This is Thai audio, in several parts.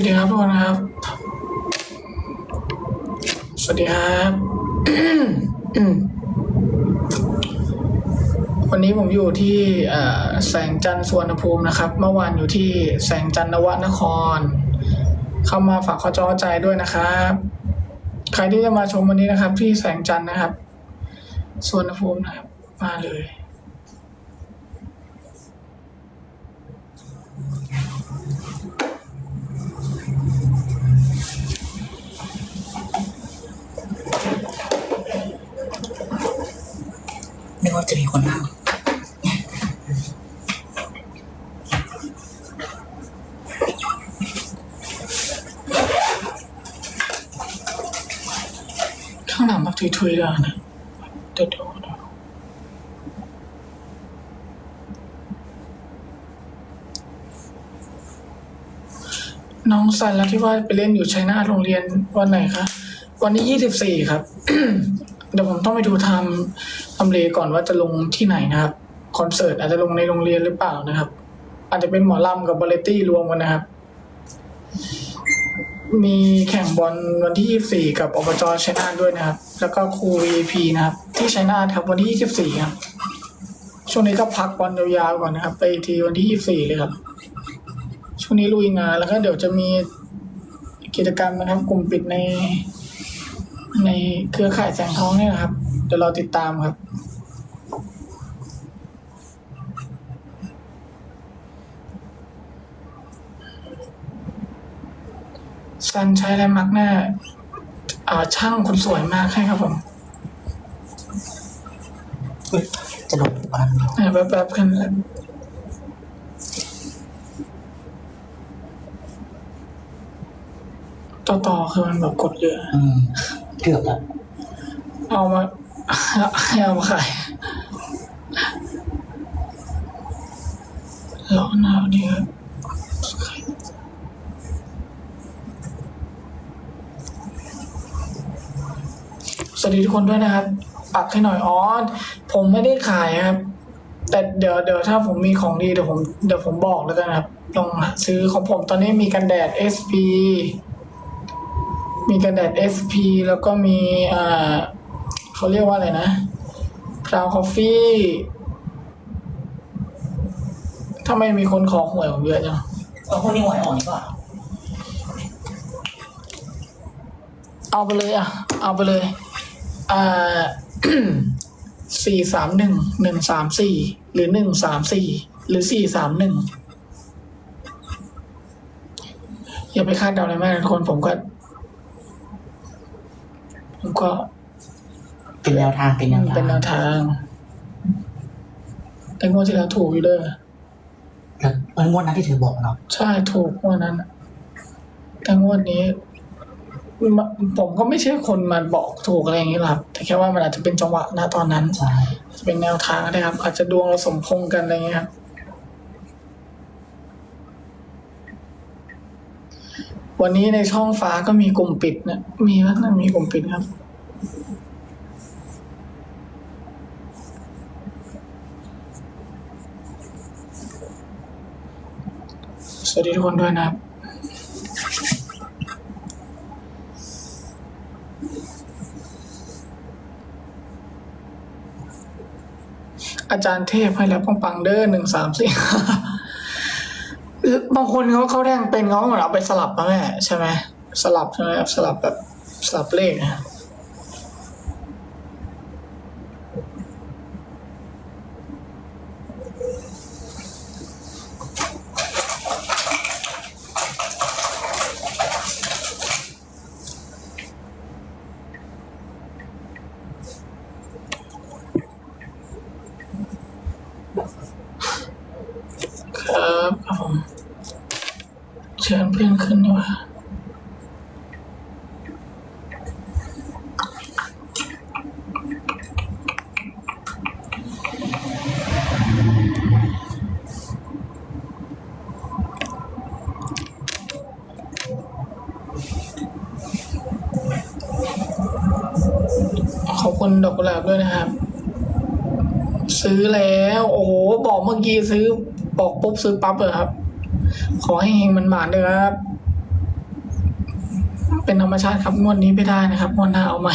วัสดีครับทุกคนครับ สวัสดีครับวันนี้ผมอยู่ที่แสงจันทร์สวนภูมินะครับ เมื่อวานอยู่ที่แสงจันทร์นวนคร เข้ามาฝากข้อจอใจด้วยนะครับ ใครที่จะมาชมวันนี้นะครับ ที่แสงจันทร์นะครับสวนภูมินะครับ มาเลย จะมีคนนั่งข้างหลังแบบทุยๆเลยนะเดี๋ยวดูดูน้องสันแล้วที่ว่าไปเล่นอยู่ชัยนาทโรงเรียนวันไหนคะ วันที่ยี่สิบสี่ครับ เดี๋ยวผมต้องไปดูทำทำเลก่อนว่าจะลงที่ไหนนะครับคอนเสิร์ตอาจจะลงในโรงเรียนหรือเปล่านะครับ อาจจะเป็นหมอลำกับบาเลตี้รวมกันนะครับ มีแข่งบอลวันที่ 24 กับอบจชัยนาทด้วยนะครับ แล้วก็ครู VP นะครับ ที่ชัยนาทครับ วันที่ 24 ครับ ช่วงนี้ก็พักบอลยาวๆก่อนนะครับ ไปทีวันที่ 24 เลยครับ ช่วงนี้ลุยงานแล้วก็เดี๋ยวจะมีกิจกรรมนะครับ กลุ่มปิดใน ในเครือข่ายแสงทองเนี่ยนะครับ เดี๋ยวเราติดตามครับ ซันใช้อะไรมักหน้าอ่าช่างคนสวยมากให้ครับผมจะหลบบ้านเนี่ยแป๊บๆกันแหละต่อต่อคือมันแบบกดเยอะ เกือบล้วเอามาให้เอามาขายร้อนหนาวดีครับสวัสดีทุกคนด้วยนะครับ ปักให้หน่อยอ๋อผมไม่ได้ขายครับ แต่เดี๋ยวเดี๋ยวถ้าผมมีของดีเดี๋ยวผมเดี๋ยวผมบอกแล้วกันครับ ลองซื้อของผมตอนนี้มีกันแดด SP มีกันแดด SP แล้วก็มีอ่าเขาเรียกว่าอะไรนะพราวคอฟฟี่ทำไมมีคนขอหวยผมเยอะจังเอาพวกนี้หวยออกดีกว่าเอาไปเลยอะ เอาไปเลย อ่าสี่สามหนึ่งหนึ่งสามสี่หรือหนึ่งสามสี่หรือสี่สามหนึ่งอย่าไปคาดเดาอะไรมากนะทุกคนผมก็ ผมก็เป็นแนวทางเป็นแนวทางเป็นแนวทาง แต่งวดที่แล้วถูกอยู่เด้อแล้วเอองวดนั้นที่เธอบอกเนาะใช่ถูกงวดนั้นน่ะแต่งวดนี้มผมก็ไม่ใช่คนมาบอกถูกอะไรอย่างนี้หรอกครับแต่แค่ว่ามันอาจจะเป็นจังหวะณตอนนั้นใช่จะเป็นแนวทางก็ได้ครับ อาจจะดวงเราสมพงษ์กันอะไรเงี้ยครับ วันนี้ในช่องฟ้าก็มีกลุ่มปิดนะมีนะมีกลุ่มปิดครับ สวัสดีทุกคนด้วยนะครับอาจารย์เทพให้แล้วปังปังเด้อหนึ่งสามสี่ บางคนเขาเขาแทงเป็นเขาเหมือนเอาไปสลับมาแม่ใช่ไหมสลับใช่ไหมสลับแบบสลับเลขนะ ครับครับผมเชิญเพื่อนขึ้นดีกว่าขอบ คุณดอกกุหลาบด้วยนะครับ ซื้อแล้ว โอ้โห บอกเมื่อกี้ซื้อ บอกปุ๊บซื้อปั๊บเลยครับ ขอให้เฮงมันหมานเลยครับ เป็นธรรมชาติครับงวดนี้ไม่ได้นะครับงวดหน้าเอาใหม่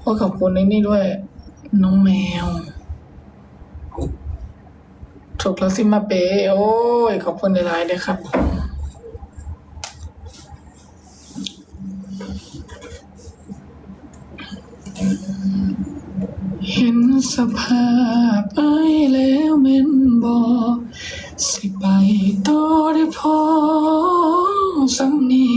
โอ้ขอบคุณในนี่ด้วย น้องแมวถูกแล้วสิมาเปโอ้ยขอบคุณในไลน์ด้วยครับผมเห็น สภาพไอแล้วแม่นบอสิไปต่อได้พอสำนี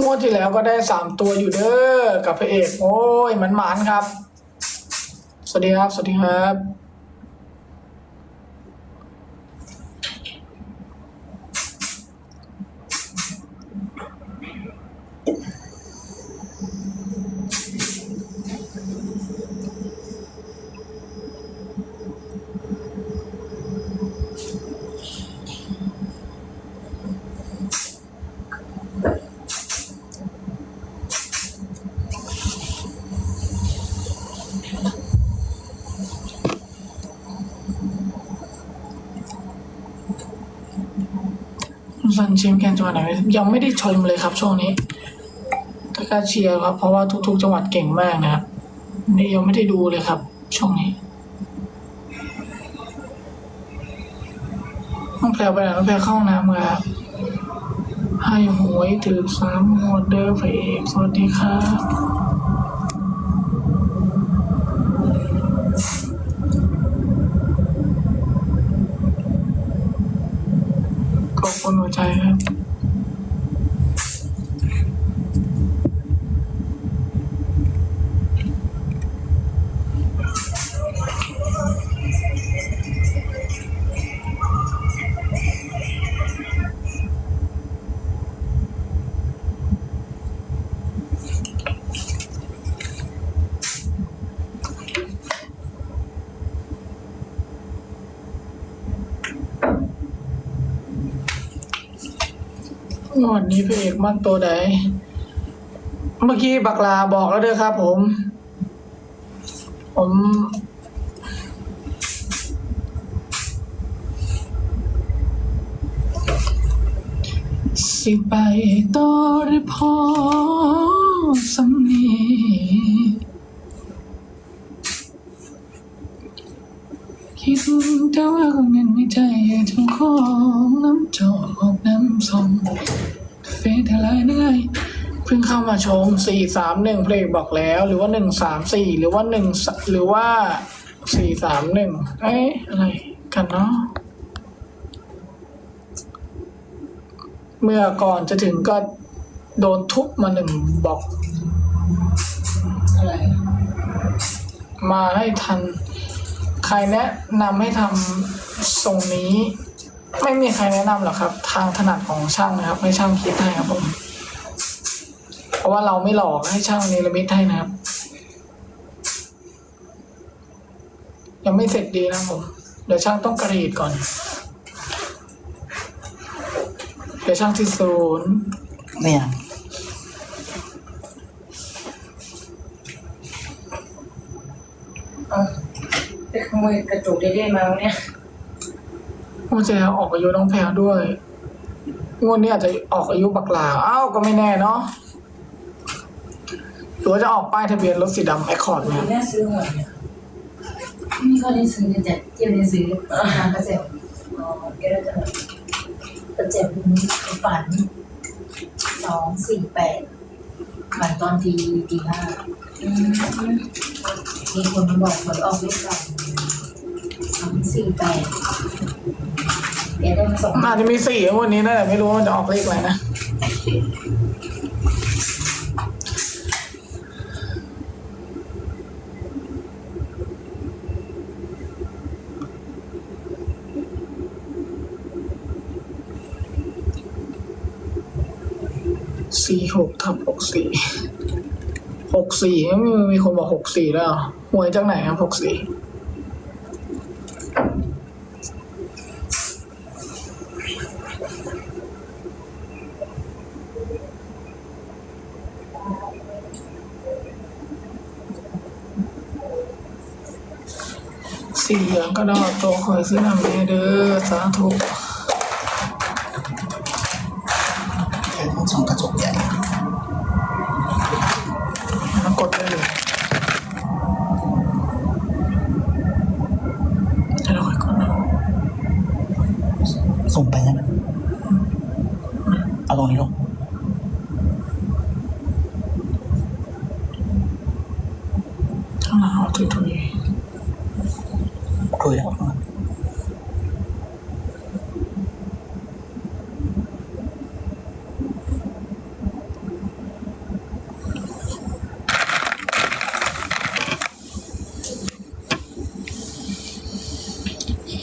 งวดที่แล้วก็ได้สามตัวอยู่เด้อกับพระเอก โอ้ยมันหมานครับ สวัสดีครับ สวัสดีครับ ซันชิมแกนจังหวัดไหนยังไม่ได้ชมเลยครับ ช่วงนี้ก็การเชียร์ครับ เพราะว่าทุก ๆ จังหวัดเก่งมากนะครับนี่ยังไม่ได้ดูเลยครับ ช่วงนี้ต้องแปลไปไหนน้องแปลเข้าห้องน้ำครับให้หวยถือสามหมดเด้อพระเอกสวัสดีครับ วันนี้พระเอกมักตัวใดเมื่อกี้บักลาบอกแล้วเด้อครับผม ผม สิไปต่อหรือพอสำนีคิดแต่ว่าคงนั้นไม่ใจเจ้าของน้ำจอกน้ำส่ง เฟซอะไรเนื่อยเพิ่งเข้ามาชมสี่สามหนึ่งเพลงบอกแล้ว หรือว่าหนึ่งสามสี่หรือว่าหนึ่งหรือว่าสี่สามหนึ่งเอ๊ะอะไรกันเนาะเมื่อก่อนจะถึงก็โดนทุบมาหนึ่งบอกอะไรมาให้ทัน ใครแนะนำให้ทำทรงนี้ ไม่มีใครแนะนำหรอกครับ ทางถนัดของช่างนะครับ ให้ช่างคิดให้ครับผม เพราะว่าเราไม่หลอกให้ช่างเนรมิตให้นะครับ ยังไม่เสร็จดีนะครับผม เดี๋ยวช่างต้องกรีดก่อน เดี๋ยวช่างที่ศูนย์เนี่ยไปขโมยกระจกเด้ๆมาแล้วเนี่ย งวดที่แล้วออกอายุน้องแพรด้วยงวดนี้อาจจะออกอายุบักลาอ้าวก็ไม่แน่เนาะหรือว่าจะออกป้ายทะเบียนรถสีดำแอคคอร์ดเนี่ย แม่ซื้อหวยเนี่ยไม่ค่อยได้ซื้อแต่เที่ยวได้ซื้อทางกระเจ็บอ๋อแกก็จะกระเจ็บฝันสองสี่แปดฝันตอนทีตีห้าอืมมีคนมาบอกหวยออกเลขกันสองสี่แปด แกได้มาส่งอาจจะมีสี่งวันนี้นะแต่ไม่รู้ว่ามันจะออกเลขอะไรนะ สี่หกทับหกสี่หกสี่มีมีคนบอกหกสี่แล้วเหรอหวยจากไหนครับหกสี่ สี่อย่างก็ได้โตคอยซื้อนำแม่เด้อสาธุแค่ต้องส่องกระจกใหญ่มากดได้เลยให้เราค่อยกดนะส่งไปงั้นนะเอาตรงนี้ลงข้างหลังเอาถุยถุย คุยแล้ว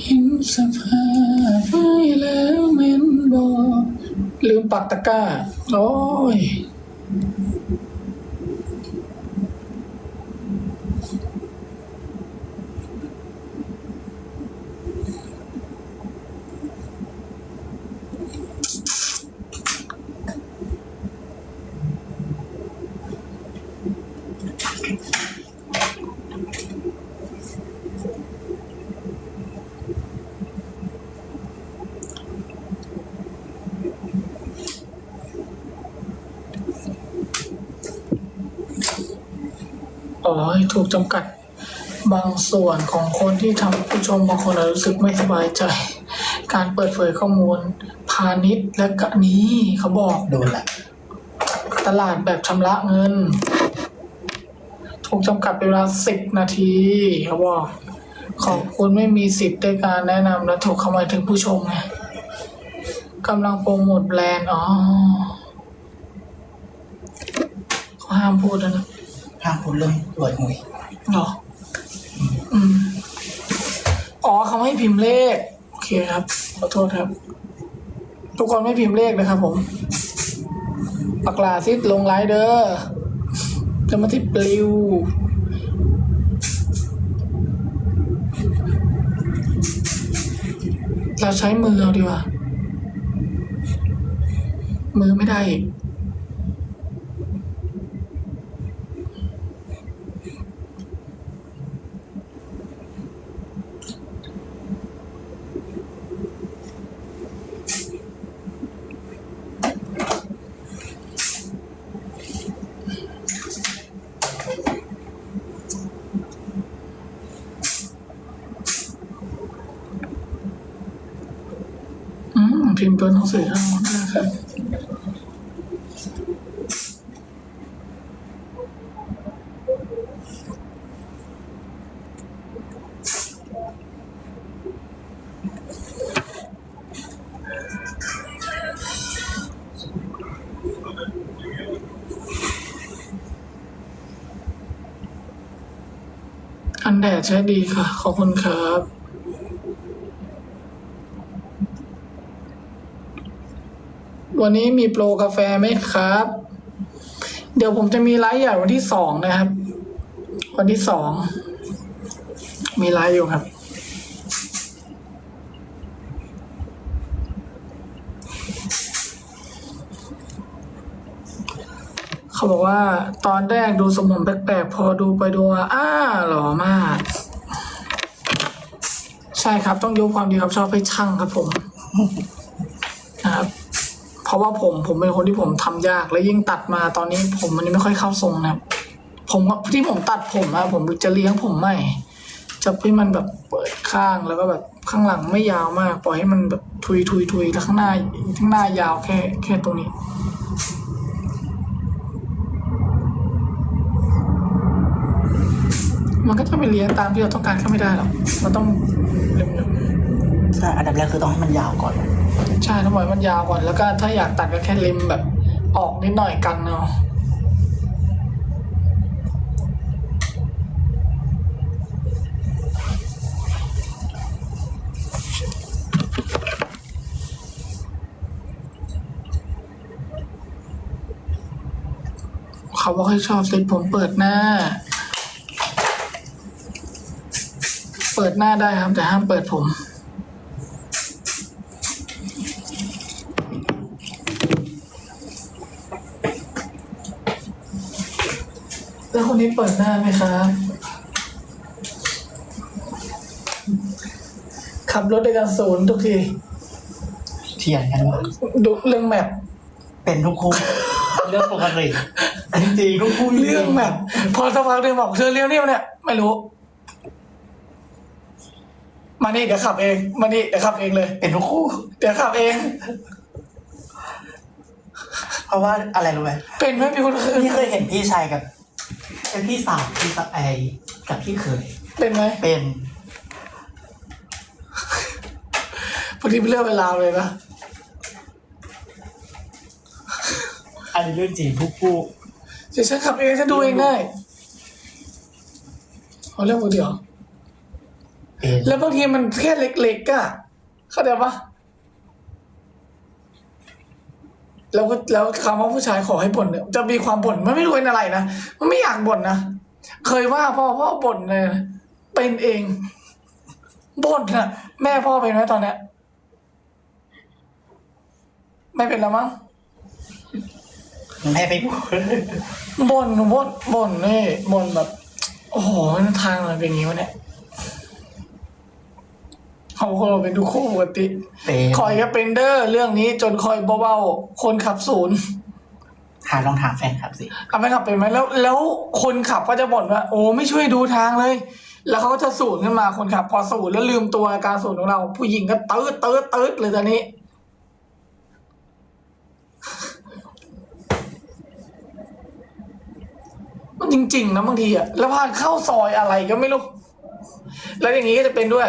เห็นสภาไปแล้วแม่นบอกลืมปักตะกร้า โอ้ย อ๋อ ถูกจำกัดบางส่วนของคนที่ทำผู้ชมบางคนอาจรู้สึกไม่สบายใจ การเปิดเผยข้อมูล พาณิชย์และกะนี้เขาบอกโดนแหละตลาดแบบชำระเงิน ถูกจำกัดเป็นเวลาสิบนาทีเขาบอกขอบคุณไม่มีสิทธิ์ในการแนะนำและถูกเข้ามาถึงผู้ชมไงกำลังโปรโมทแบรนด์อ๋อเขาห้ามพูดแล้วนะ ห้ามพูดเรื่องรวยหวยเหรออืมอ๋อเขาให้พิมพ์เลข โอเคครับขอโทษครับ ทุกคนไม่พิมพ์เลขนะครับ ผมปักลาซิดลงไลน์เด้อจะมาที่ปลิวเราใช้มือเอาดีกว่า มือไม่ได้ พิมพ์ตัวหนังสือเอานะครับอันแดดใช้ดีค่ะ ขอบคุณครับ วันนี้มีโปรกาแฟไหมครับ เดี๋ยวผมจะมีไลฟ์ใหญ่วันที่สองนะครับ วันที่สองมีไลฟ์อยู่ครับ เขาบอกว่าตอนแรกดูสมองแปลกๆ พอดูไปดูมาอ้าหล่อมาก ใช่ครับต้องยกความดีครับชอบให้ช่างครับผม ราะว่าผมผมเป็นคนที่ผมทำยากและยิ่งตัดมาตอนนี้ผมมันไม่ค่อยเข้าทรงนะผมที่ผมตัดผมอะผมจะเลี้ยงผมใหม่จะให้มันแบบเปิดข้างแล้วก็แบบข้างหลังไม่ยาวมาก ปล่อยให้มันแบบทุยทุยทุยแล้วข้างหน้าข้างหน้ายาวแค่แค่ตรงนี้มันก็จะไปเลี้ยงตามที่เราต้องการก็ไม่ได้หรอกมันต้องใช่อันดับแรกคือต้องให้มันยาวก่อน ใช่ต้งปล่อยมันยาวก่อนแล้วก็ถ้าอยากตัดก็แค่เล็มแบบออกนิดหน่อยกันเนาะเขาบอกให้ชอบเซ็ตผมเปิดหน้า เปิดหน้าได้ครับแต่ห้ามเปิดผม แล้วคนนี้เปิดหน้าไหมครับขับรถด้วยกันศูนย์ทุกทีเถียงกันว่าดูเรื่องแมพเป็นทุกคู่ เรื่องปกติจริงๆทุกคู่จๆเรื่องแมพพอสักพักหนึ่งบอกเธอเลี้ยวเนี่ยเนี่ยไม่รู้ มานี่เดี๋ยวขับเองมานี่เดี๋ยวขับเองเลย เป็นทุกคู่ เดี๋ยวขับเอง เพราะว่าอะไรรู้ไหมเป็นไหมพี่คนเคยพี่เคยเห็นพี่ชายกับ เป็นพี่สาวพี่สาวไอกับพี่เคยเป็นไหมเป็นพอดีเป็นเรื่องเวลาวเลยนะอันนี้เรื่องจริงทุกคู่เดี๋ยวฉันขับเองฉันดูเองได้เอาเรื่องมือเดียว เป็น แล้วบางทีมันแค่เล็กๆอะเข้าใจปะ แล้วก็แล้วคำว่าผู้ชายขอให้บ่นเนี่ยจะมีความบ่นมันไม่รู้เป็นอะไรนะมันไม่อยากบ่นนะเคยว่าพ่อพ่อบ่นเลยนะเป็นเองบ่นอะแม่พ่อเป็นไหมตอนเนี้ยไม่เป็นแล้วมั้งแม่ไปพูดบ่นบ่นบ่นนี่บ่นแบบ โอ้โหทางมันเป็นอย่างนี้วะเนี่ย เขาคนเราเป็นดูคู่ปกติเป็นคอยก็เป็นเด้อเรื่องนี้จนคอยเบาๆคนขับศูนย์ถามลองถามแฟนครับสิเอาไม่ขับเป็นไหมแล้ว แล้วคนขับก็จะบ่นว่า โอ้ไม่ช่วยดูทางเลย แล้วเขาก็จะศูนย์ขึ้นมาคนขับ พอศูนย์แล้วลืมตัวการศูนย์ของเรา ผู้หญิงก็ตืดตืดตืดเลยตอนนี้มันจริง ๆ นะบางทีอะแล้วพานเข้าซอยอะไรก็ไม่รู้ แล้วอย่างนี้ก็จะเป็นด้วย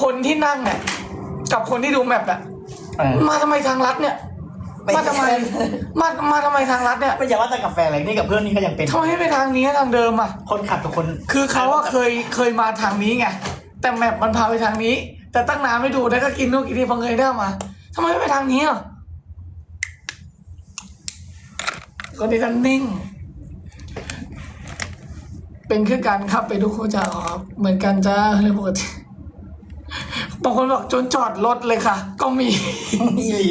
คนที่นั่งเนี่ยกับคนที่ดูแมปอะเออมาทำไมทางลัดเนี่ย มาทำไมมามาทำไมทางลัดเนี่ยไม่ใช่ว่าแต่กับแฟนอะไรนี่กับเพื่อนนี่ก็ยังเป็นทำไมไม่ไปทางนี้ทางเดิมอะคนขับกับคนคือเขาว่าเคยเคยมาทางนี้ไงแต่แมปมันพาไปทางนี้ แต่ตั้งนานไม่ดูแล้วก็กินนู่นกินนี่พอเงยหน้ามาทำไมไม่ไปทางนี้อะคนนี้ก็นิ่ง เป็นคือกันครับไปดูโคจาอ๋อเหมือนกันจ้าเรื่องปกติ บางคนบอกจนจอดรถเลยค่ะ ก็มี อีหลี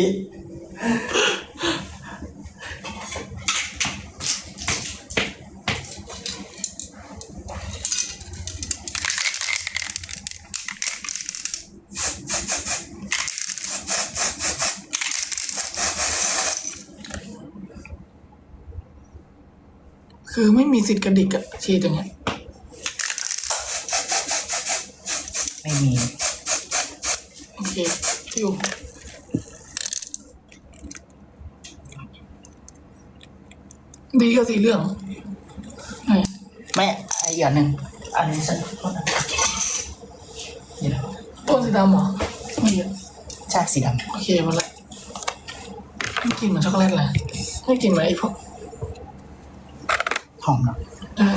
คือไม่มีสิทธิ์กระดิกอะทีตรงเนี้ยไม่มี โอเคอยู่ดีกับสีเหลืองไหนแม่ไอ้อีกอันหนึ่งอันนี้ฉันโทษนะนี่นะต้นสีดำเหรอไม่เยอะใช่สีดโอเคมาละไม่กินเหมือนช็อกโกแลตเลยไม่กินเหมือนไอ้พวกำหอมเนาะได้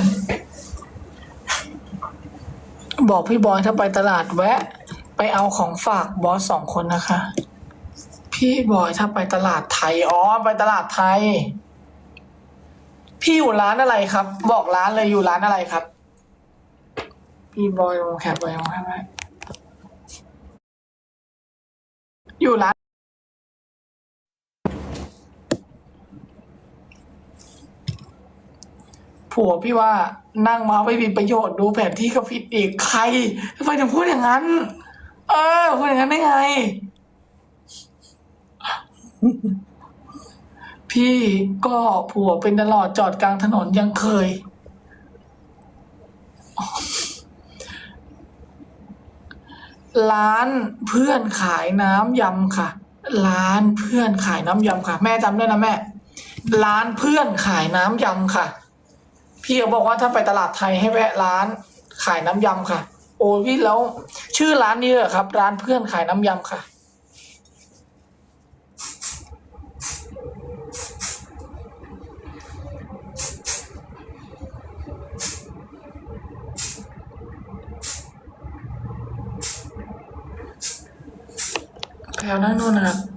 บอกพี่บอยถ้าไปตลาดแวะ ไปเอาของฝากบอสสองคนนะคะ พี่บอยถ้าไปตลาดไทย อ๋อ ไปตลาดไทย พี่อยู่ร้านอะไรครับ บอกร้านเลยอยู่ร้านอะไรครับ พี่บอยลงแคปไว้ลงแคปไว้อยู่ร้านผัวพี่ว่านั่งมาไม่มีประโยชน์ดูแผนที่ก็ผิดอีกใครทำไมถึงพูดอย่างนั้น เออพูดอย่างนั้นได้ไง พี่ก็ผัวเป็นตลอดจอดกลางถนนยังเคย ร้านเพื่อนขายน้ำยำค่ะ ร้านเพื่อนขายน้ำยำค่ะ แม่จำได้นะแม่ ร้านเพื่อนขายน้ำยำค่ะ พี่เขาบอกว่าถ้าไปตลาดไทยให้แวะร้านขายน้ำยำค่ะ โอ้พี่แล้ว ชื่อร้านนี้เหรอครับ ร้านเพื่อนขายน้ำยำค่ะแถวนั่งนู่นนะครับ